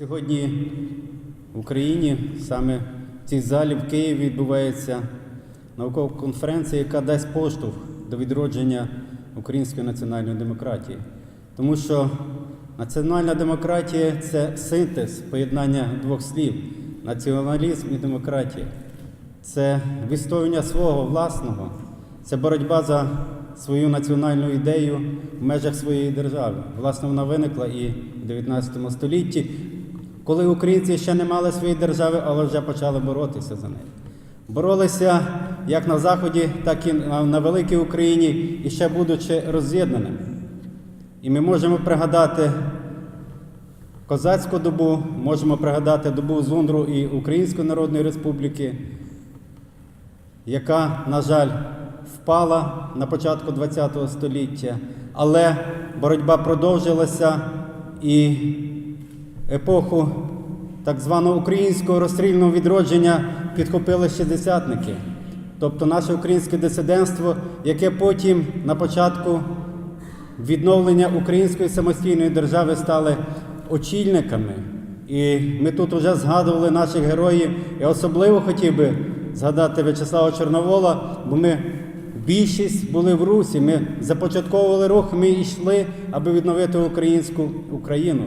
Сьогодні в Україні, саме в цій залі в Києві, відбувається наукова конференція, яка дасть поштовх до відродження української національної демократії. Тому що національна демократія це синтез поєднання двох слів націоналізм і демократія. Це відстоювання свого власного, це боротьба за свою національну ідею в межах своєї держави. Власне, вона виникла і в 19 столітті, коли українці ще не мали своєї держави, але вже почали боротися за неї. Боролися як на Заході, так і на великій Україні, і ще будучи роз'єднаними. І ми можемо пригадати козацьку добу, можемо пригадати добу Зундру і Української Народної Республіки, яка, на жаль, впала на початку ХХ століття, але боротьба продовжилася і епоху так званого українського розстрільного відродження підхопили шістдесятники, тобто наше українське дисидентство, яке потім на початку відновлення української самостійної держави стали очільниками. І ми тут вже згадували наших героїв. Я особливо хотів би згадати В'ячеслава Чорновола, бо ми більшість були в Русі. Ми започатковували рух, ми йшли, аби відновити українську Україну.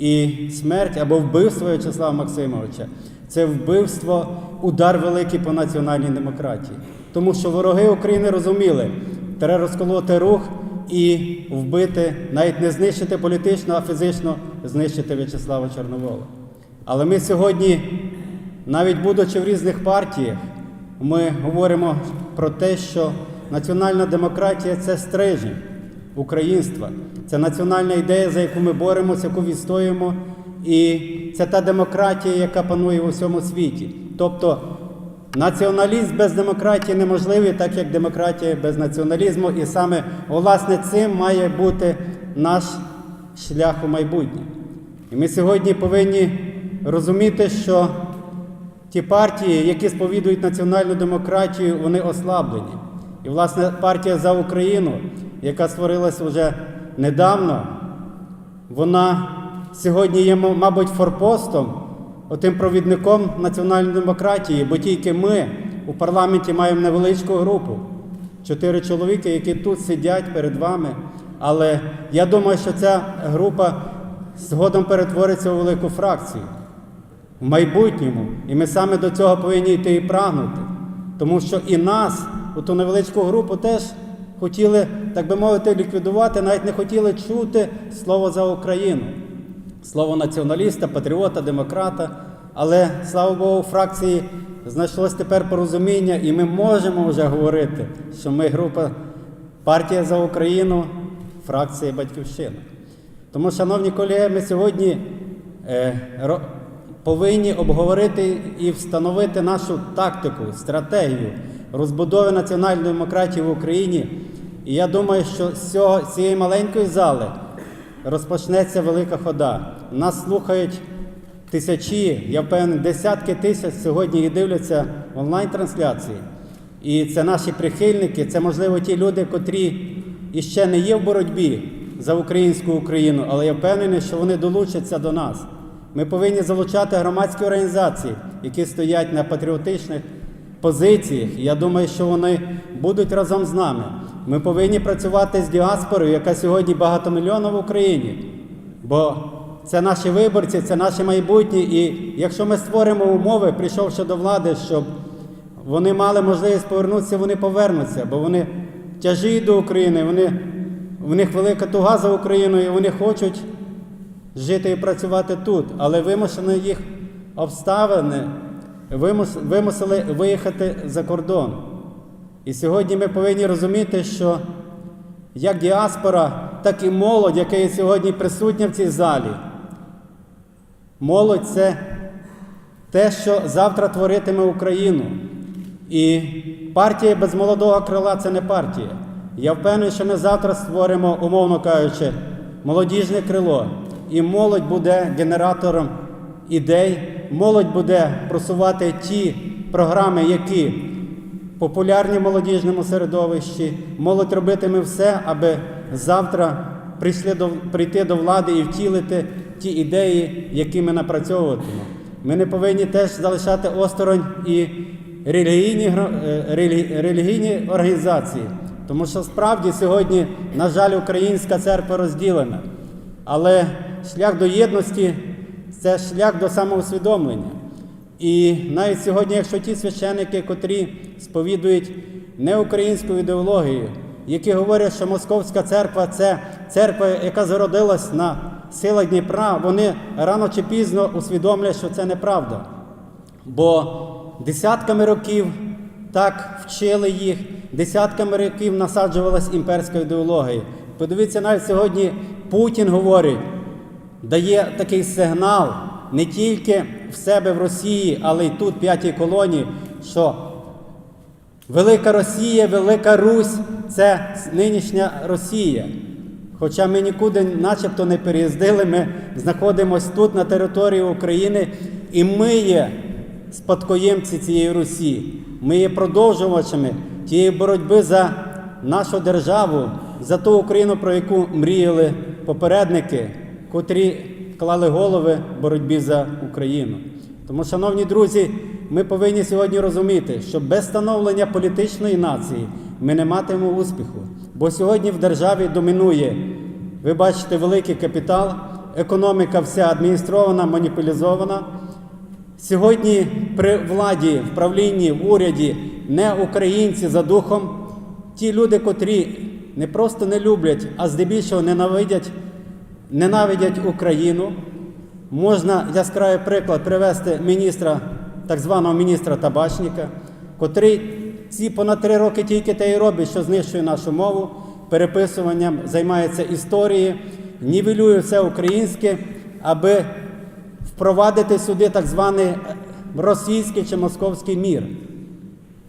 І смерть або вбивство В'ячеслава Максимовича це вбивство, удар великий по національній демократії. Тому що вороги України розуміли, треба розколоти рух і вбити, навіть не знищити політично, а фізично знищити В'ячеслава Чорновола. Але ми сьогодні, навіть будучи в різних партіях, ми говоримо про те, що національна демократія це стрижень українства, це національна ідея, за яку ми боремося, яку відстоюємо, і це та демократія, яка панує в усьому світі. Тобто націоналізм без демократії неможливий, так як демократія без націоналізму, і саме власне цим має бути наш шлях у майбутнє. І ми сьогодні повинні розуміти, що ті партії, які сповідують національну демократію, вони ослаблені. І, власне, партія за Україну, яка створилася вже недавно, вона сьогодні є, мабуть, форпостом, отим провідником національної демократії, бо тільки ми у парламенті маємо невеличку групу. Чотири чоловіки, які тут сидять перед вами. Але я думаю, що ця група згодом перетвориться у велику фракцію в майбутньому. І ми саме до цього повинні йти і прагнути. Тому що і нас, у ту невеличку групу, теж хотіли, так би мовити, ліквідувати, навіть не хотіли чути слово за Україну, слово націоналіста, патріота, демократа. Але слава Богу, фракції знайшлось тепер порозуміння, і ми можемо вже говорити, що ми група партія за Україну, фракція Батьківщина. Тому, шановні колеги, ми сьогодні е, повинні обговорити і встановити нашу тактику, стратегію розбудови національної демократії в Україні. І я думаю, що з цієї маленької зали розпочнеться велика хода. Нас слухають тисячі, я впевнений, десятки тисяч сьогодні і дивляться онлайн-трансляції. І це наші прихильники, це можливо ті люди, котрі іще не є в боротьбі за українську Україну, але я впевнений, що вони долучаться до нас. Ми повинні залучати громадські організації, які стоять на патріотичних позиціях. Я думаю, що вони будуть разом з нами. Ми повинні працювати з діаспорою, яка сьогодні багатомільйонна в Україні. Бо це наші виборці, це наше майбутнє. І якщо ми створимо умови, прийшовши до влади, щоб вони мали можливість повернутися, вони повернуться, бо вони тяжіють до України, вони, в них велика туга за Україною, і вони хочуть жити і працювати тут, але вимушені їх обставини вимусили виїхати за кордон. І сьогодні ми повинні розуміти, що як діаспора, так і молодь, яка є сьогодні присутня в цій залі. Молодь це те, що завтра творитиме Україну. І партія без молодого крила це не партія. Я впевнений, що ми завтра створимо, умовно кажучи, молодіжне крило. І молодь буде генератором ідей, молодь буде просувати ті програми, які популярні в молодіжному середовищі. Молодь робитиме все, аби завтра прийти до влади і втілити ті ідеї, які ми напрацьовуватимемо. Ми не повинні теж залишати осторонь і релігійні, е, релі- релігійні організації, тому що справді сьогодні, на жаль, українська церква розділена. Але шлях до єдності це шлях до самоусвідомлення. І навіть сьогодні, якщо ті священники, котрі сповідують неукраїнську ідеологію, які говорять, що Московська церква це церква, яка зародилась на силах Дніпра, вони рано чи пізно усвідомлять, що це неправда. Бо десятками років так вчили їх, десятками років насаджувалась імперська ідеологія. Подивіться, навіть сьогодні Путін говорить, дає такий сигнал не тільки в себе в Росії, але й тут, в п'ятій колонії, що Велика Росія, Велика Русь це нинішня Росія. Хоча ми нікуди начебто не переїздили, ми знаходимося тут, на території України, і ми є спадкоємці цієї Русі. Ми є продовжувачами тієї боротьби за нашу державу, за ту Україну, про яку мріяли попередники, котрі клали голови в боротьбі за Україну. Тому, шановні друзі, ми повинні сьогодні розуміти, що без становлення політичної нації ми не матимемо успіху. Бо сьогодні в державі домінує, ви бачите, великий капітал, економіка вся адміністрована, маніпулізована. Сьогодні при владі, в правлінні, в уряді не українці за духом, ті люди, котрі не просто не люблять, а здебільшого ненавидять, ненавидять Україну. Можна яскравий приклад привести міністра, так званого міністра табачника, котрий ці понад три роки тільки те і робить, що знищує нашу мову, переписуванням, займається історією, нівелює все українське, аби впровадити сюди так званий російський чи московський мір.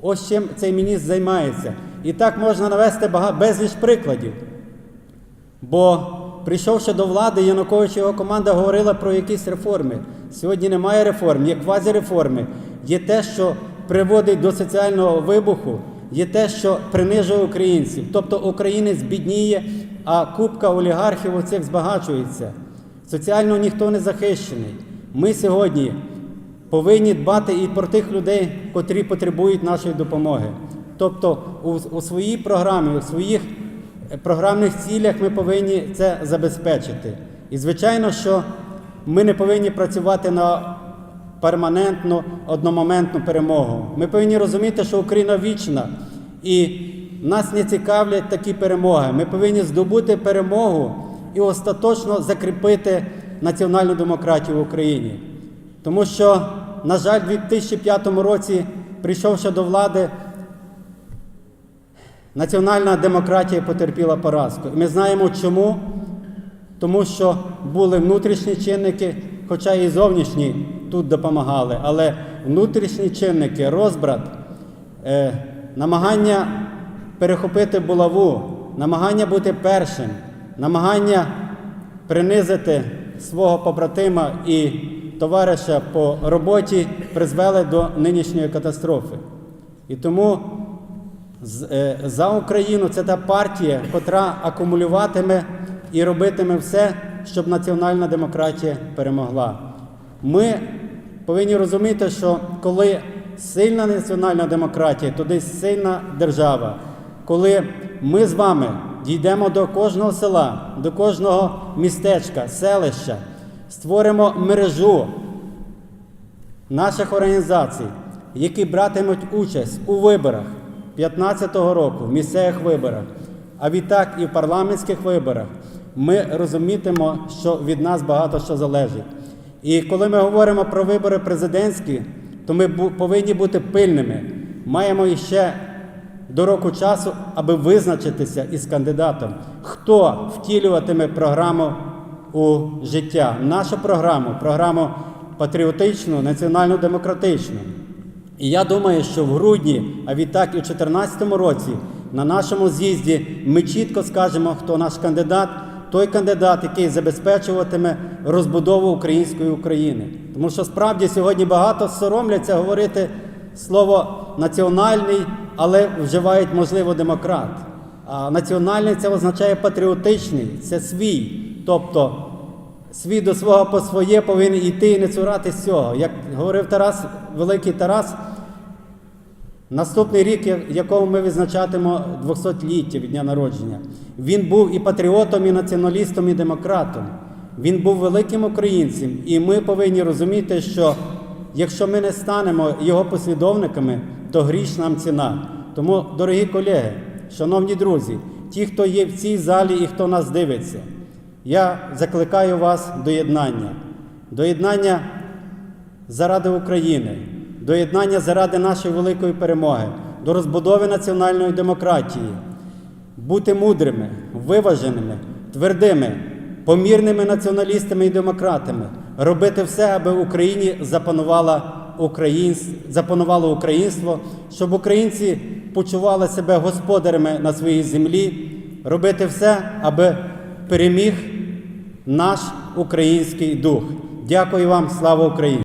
Ось чим цей міністр займається. І так можна навести безліч прикладів. Бо прийшовши до влади, Янукович і його команда говорила про якісь реформи. Сьогодні немає реформ, є квазіреформи. Є те, що приводить до соціального вибуху, є те, що принижує українців. Тобто українець бідніє, а купка олігархів оцих збагачується. Соціально ніхто не захищений. Ми сьогодні повинні дбати і про тих людей, котрі потребують нашої допомоги. Тобто у, у своїй програмі, у своїх програмних цілях ми повинні це забезпечити. І звичайно, що ми не повинні працювати на перманентну, одномоментну перемогу. Ми повинні розуміти, що Україна вічна, і нас не цікавлять такі перемоги. Ми повинні здобути перемогу і остаточно закріпити національну демократію в Україні. Тому що, на жаль, в 2005 році, прийшовши до влади, національна демократія потерпіла поразку. І ми знаємо чому. Тому що були внутрішні чинники, хоча і зовнішні тут допомагали, але внутрішні чинники, розбрат, е, намагання перехопити булаву, намагання бути першим, намагання принизити свого побратима і товариша по роботі призвели до нинішньої катастрофи. І тому за Україну це та партія, котра акумулюватиме і робитиме все, щоб національна демократія перемогла. Ми повинні розуміти, що коли сильна національна демократія, то десь сильна держава. Коли ми з вами дійдемо до кожного села, до кожного містечка, селища, створимо мережу наших організацій, які братимуть участь у виборах 2015 року, в місцевих виборах, а відтак і в парламентських виборах, ми розумітимо, що від нас багато що залежить. І коли ми говоримо про вибори президентські, то ми повинні бути пильними. Маємо іще до року часу, аби визначитися із кандидатом, хто втілюватиме програму у життя, нашу програму, програму патріотичну, національно-демократичну. І я думаю, що в грудні, а відтак і в 2014 році, на нашому з'їзді ми чітко скажемо, хто наш кандидат, той кандидат, який забезпечуватиме розбудову української України. Тому що справді сьогодні багато соромляться говорити слово національний, але вживають, можливо, демократ. А національний це означає патріотичний, це свій. Тобто свій до свого по своє повинен йти і не цуратись цього. Як говорив Тарас, великий Тарас, Наступний рік, я- якому ми відзначатимо 200-ліття від дня народження, він був і патріотом, і націоналістом, і демократом. Він був великим українцем, і ми повинні розуміти, що якщо ми не станемо його послідовниками, то гріш нам ціна. Тому, дорогі колеги, шановні друзі, ті, хто є в цій залі і хто нас дивиться, я закликаю вас до єднання. До єднання заради України, до єднання заради нашої великої перемоги, до розбудови національної демократії, бути мудрими, виваженими, твердими, помірними націоналістами і демократами, робити все, аби в Україні запанувала українсь... запанувало українство, щоб українці почували себе господарями на своїй землі, робити все, аби переміг наш український дух. Дякую вам, слава Україні!